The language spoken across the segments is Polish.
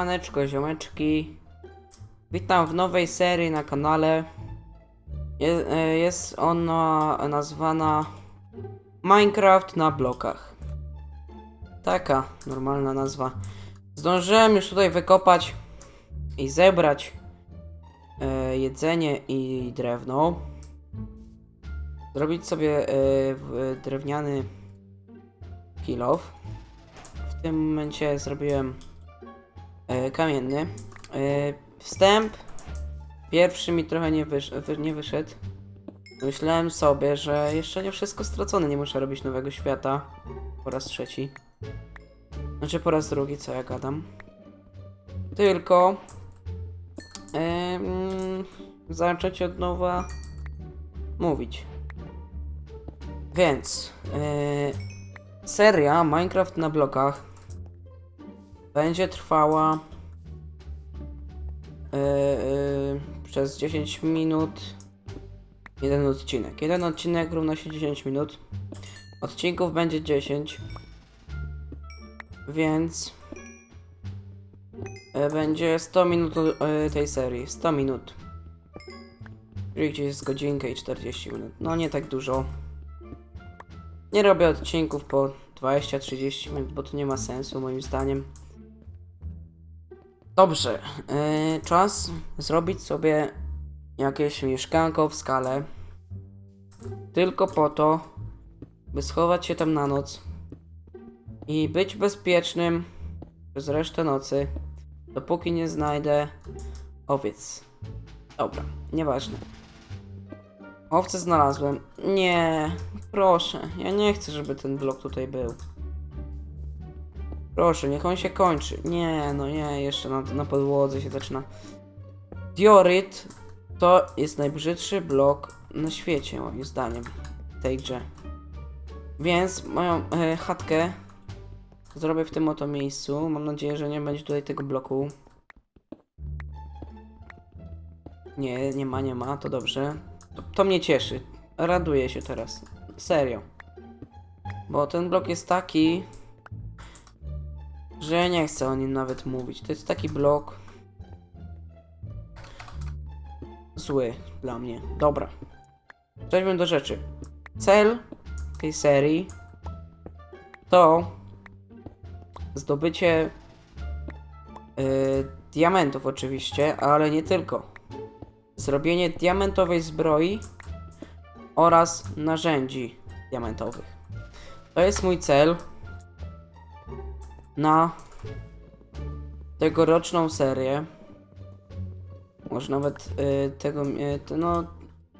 Siemaneczko, ziomeczki. Witam w nowej serii na kanale. Je, e, jest ona nazwana Minecraft na blokach. Taka normalna nazwa. Zdążyłem już tutaj wykopać i zebrać e, jedzenie i drewno. Zrobić sobie e, drewniany kilof. W tym momencie zrobiłem kamienny. E, wstęp pierwszy mi trochę nie, wysz wy nie wyszedł. Myślałem sobie, że jeszcze nie wszystko stracone, nie muszę robić nowego świata. Po raz trzeci. Znaczy po raz drugi, co ja gadam. Tylko e, mm, zacząć od nowa mówić. Więc e, seria Minecraft na blokach będzie trwała yy, yy, przez 10 minut jeden odcinek. Jeden odcinek równa się 10 minut. Odcinków będzie 10. Więc yy, będzie 100 minut yy, tej serii. 100 minut. Czyli gdzieś z godzinkę i 40 minut. No nie tak dużo. Nie robię odcinków po 20-30 minut, bo to nie ma sensu moim zdaniem. Dobrze, yy, czas zrobić sobie jakieś mieszkanko w skale. Tylko po to, by schować się tam na noc i być bezpiecznym przez resztę nocy, dopóki nie znajdę owiec. Dobra, nieważne. Owce znalazłem. Nie, proszę, ja nie chcę, żeby ten blok tutaj był. Proszę, niech on się kończy. Nie, no nie, jeszcze na, na podłodze się zaczyna. Diorit to jest najbrzydszy blok na świecie, moim zdaniem, w tej grze. Więc moją e, chatkę zrobię w tym oto miejscu. Mam nadzieję, że nie będzie tutaj tego bloku. Nie, nie ma, nie ma, to dobrze. To, to mnie cieszy. Raduję się teraz. Serio. Bo ten blok jest taki, że nie chcę o nim nawet mówić. To jest taki blok zły dla mnie. Dobra. Przejdźmy do rzeczy. Cel tej serii to zdobycie yy, diamentów oczywiście, ale nie tylko. Zrobienie diamentowej zbroi oraz narzędzi diamentowych. To jest mój cel na tegoroczną serię. Może nawet y, tego, y, no,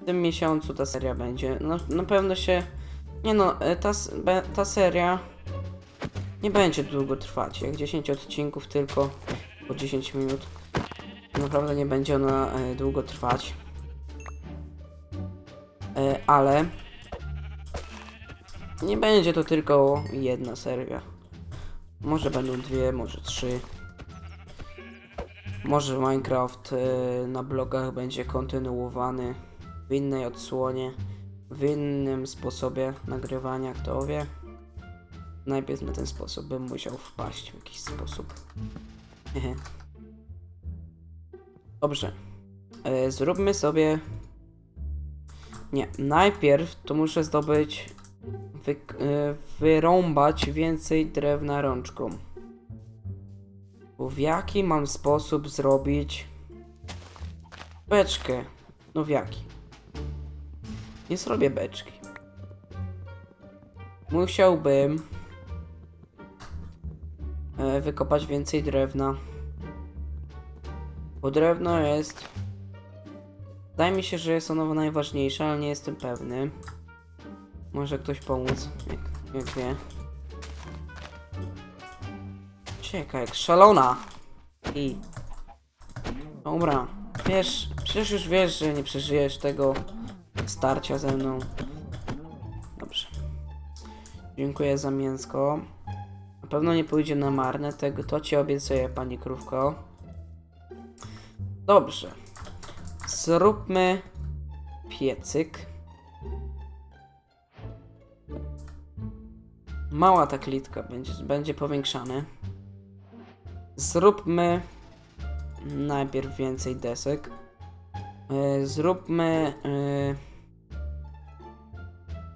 w tym miesiącu ta seria będzie. No, na pewno się, nie no, y, ta, ta seria nie będzie długo trwać. Jak 10 odcinków tylko po 10 minut. Naprawdę nie będzie ona y, długo trwać. Y, ale nie będzie to tylko jedna seria. Może będą dwie, może trzy. Może Minecraft y, na blogach będzie kontynuowany w innej odsłonie, w innym sposobie nagrywania, kto wie. Najpierw na ten sposób bym musiał wpaść w jakiś sposób. Dobrze. Y, zróbmy sobie. Nie, najpierw to muszę zdobyć. Wy, y, wyrąbać więcej drewna rączką. Bo w jaki mam sposób zrobić beczkę? No w jaki? Nie zrobię beczki. Musiałbym e, wykopać więcej drewna. Bo drewno jest. Wydaje mi się, że jest ono najważniejsze, ale nie jestem pewny. Może ktoś pomóc, jak, wie. Cieka, jak szalona. I. Dobra. Wiesz, przecież już wiesz, że nie przeżyjesz tego starcia ze mną. Dobrze. Dziękuję za mięsko. Na pewno nie pójdzie na marne, tego to ci obiecuję, pani krówko. Dobrze. Zróbmy piecyk. Mała ta klitka będzie, będzie powiększany. Zróbmy najpierw więcej desek. E, Zróbmy e,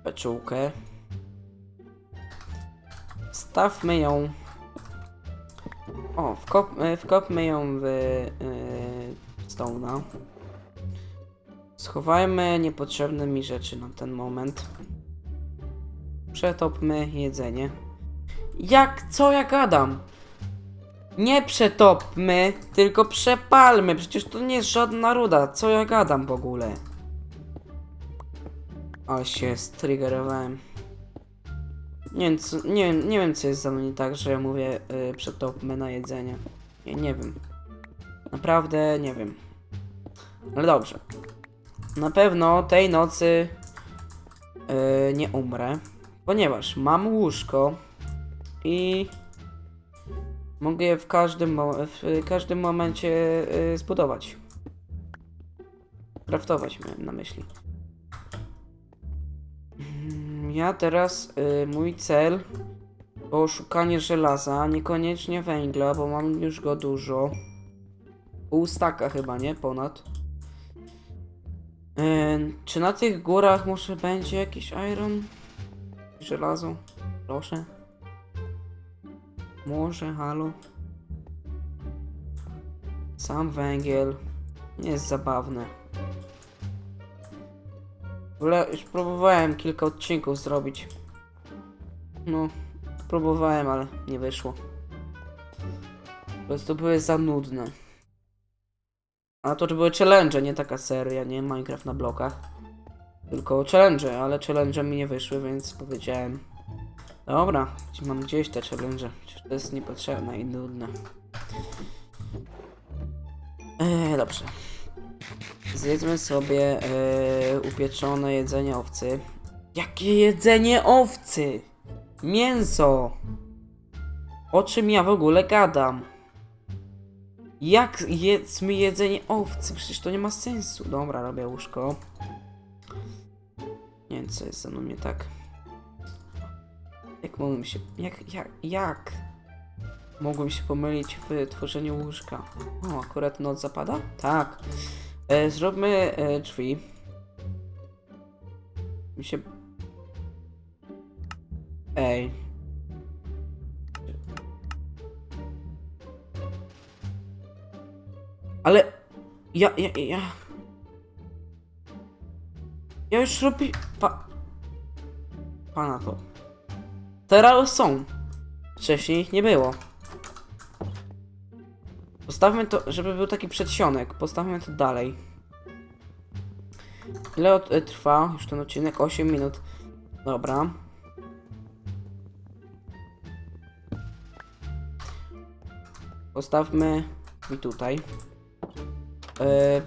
beczułkę. Stawmy ją. O, wkop, e, wkopmy ją w stone'a. Schowajmy niepotrzebne mi rzeczy na ten moment. Przetopmy jedzenie. Jak? Co ja gadam? Nie przetopmy, tylko przepalmy. Przecież to nie jest żadna ruda. Co ja gadam w ogóle? Ale się striggerowałem. Nie wiem, co, nie, wiem, nie wiem, co jest za mną nie tak, że ja mówię y, przetopmy na jedzenie. Nie, nie wiem. Naprawdę nie wiem. Ale dobrze. Na pewno tej nocy y, nie umrę, ponieważ mam łóżko i mogę je w każdym, w każdym momencie y, zbudować. Craftować miałem na myśli. Mm, Ja teraz y, mój cel to szukanie żelaza, niekoniecznie węgla, bo mam już go dużo. Pół staka chyba, nie? Ponad. Y, czy na tych górach może będzie jakiś iron? Żelazo? Proszę. Może, halo? Sam węgiel. Nie jest zabawne. W ogóle już próbowałem kilka odcinków zrobić. No, próbowałem, ale nie wyszło. Po prostu były za nudne. A to, były challenge, nie taka seria, nie Minecraft na blokach. Tylko challenge, ale challenge mi nie wyszły, więc powiedziałem. Dobra, mam gdzieś te challenge. To jest niepotrzebne i nudne. Eee, dobrze. Zjedzmy sobie e, upieczone jedzenie owcy. Jakie jedzenie owcy? Mięso! O czym ja w ogóle gadam? Jak jedzmy jedzenie owcy? Przecież to nie ma sensu. Dobra, robię łóżko. Nie wiem, co jest ze mną nie tak. Jak mogłem się... Jak, jak, jak? Mogłem się pomylić w tworzeniu łóżka. O, akurat noc zapada? Tak. E, zróbmy e, drzwi. Mi się... Ej. Ale... Ja, ja, ja... Ja już robię... Pa... Pana to. Teraz są. Wcześniej ich nie było. Postawmy to, żeby był taki przedsionek. Postawmy to dalej. Ile e, trwa już ten odcinek? 8 minut. Dobra. Postawmy i tutaj. E,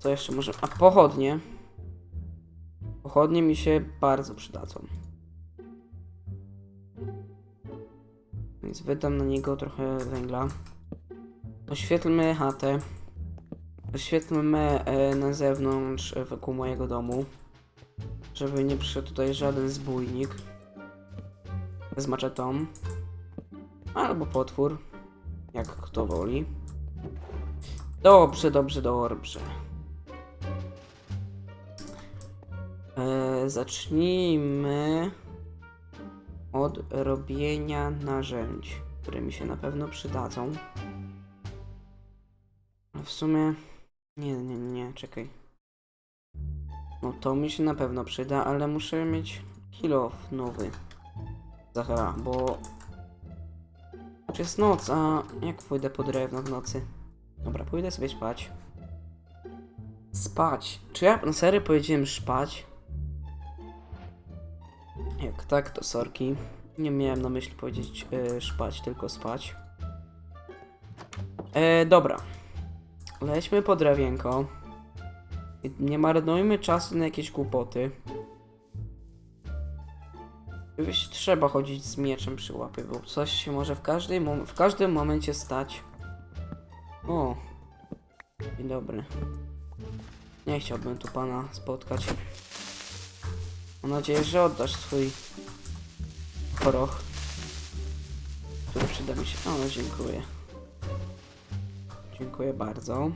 co jeszcze może? A pochodnie. Pochodnie mi się bardzo przydadzą. Więc wydam na niego trochę węgla. Oświetlmy chatę. Oświetlmy e, na zewnątrz e, wokół mojego domu. Żeby nie przyszedł tutaj żaden zbójnik. Z maczetą. Albo potwór. Jak kto woli. Dobrze, dobrze, dobrze. E, zacznijmy od robienia narzędzi, które mi się na pewno przydadzą. A w sumie. Nie, nie, nie, czekaj. No to mi się na pewno przyda, ale muszę mieć kilo nowy. Zachara, bo. Już jest noc, a jak pójdę po drewno w nocy? Dobra, pójdę sobie spać. Spać. Czy ja na serio powiedziałem spać? Jak tak, to sorki. Nie miałem na myśli powiedzieć e, szpać, tylko spać. E, dobra. Lećmy po drewienko. Nie marnujmy czasu na jakieś głupoty. Oczywiście trzeba chodzić z mieczem przy łapie, bo coś się może w, każdej w każdym momencie stać. O. Dzień dobry. Nie chciałbym tu pana spotkać. Mam nadzieję, że oddasz swój koroch. który przyda mi się. O, dziękuję. Dziękuję bardzo.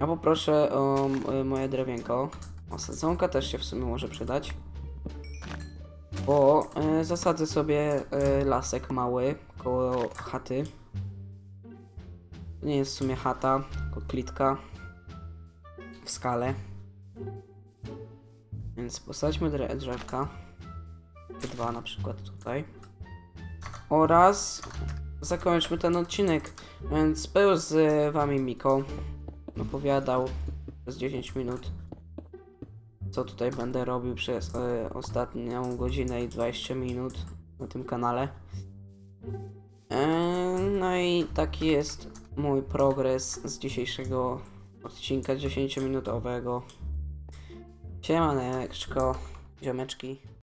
Ja poproszę o m- moje drewienko. O, sadzonka też się w sumie może przydać. Bo e, zasadzę sobie e, lasek mały koło chaty. To nie jest w sumie chata, tylko klitka w skale. Więc posadźmy drzewka. Dwa na przykład tutaj. Oraz zakończmy ten odcinek. Więc był z wami Miko. Opowiadał przez 10 minut. Co tutaj będę robił przez e, ostatnią godzinę i 20 minut na tym kanale. E, no i taki jest mój progres z dzisiejszego odcinka 10-minutowego. Siemaneczko, ziomeczki.